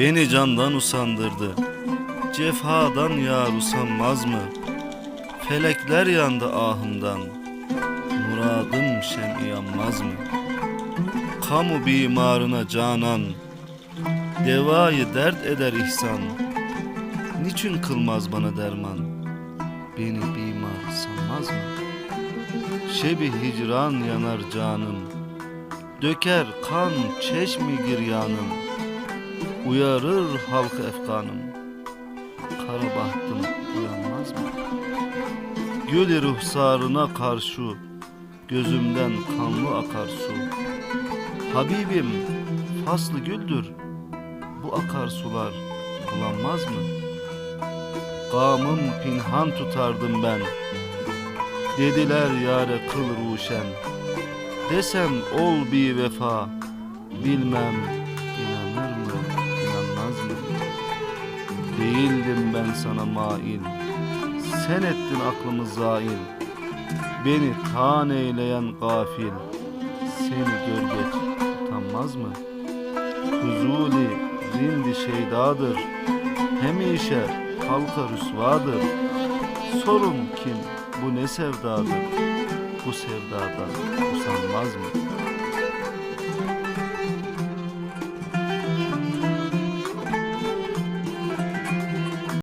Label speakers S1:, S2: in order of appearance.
S1: Beni candan usandırdı. Cefadan yar usanmaz mı? Felekler yandı ahımdan. Muradım şem'i yanmaz mı? Kamu bimarına canan. Devayı dert eder ihsan. Niçin kılmaz bana derman? Beni bimar sanmaz mı? Şebi hicran yanar canım. Döker kan çeşmi giryanım. Uyarır halkı efkanım. Kara bahtım uyanmaz mı? Gül ruhsarına karşı gözümden kanlı akar su. Habibim faslı güldür. Bu akarsular bulanmaz mı? Gamım pinhan tutardım ben. Dediler yare kıl ruşen. Desem ol bir vefa. Bilmem Değildim ben sana mail. Sen ettin aklımı zail. Beni tan eyleyen gafil. Seni gör geç utanmaz mı? Huzuli rindi şeydadır. Hemişe halka rüsvadır. Sorun kim bu ne sevdadır? Bu sevdadan usanmaz mı?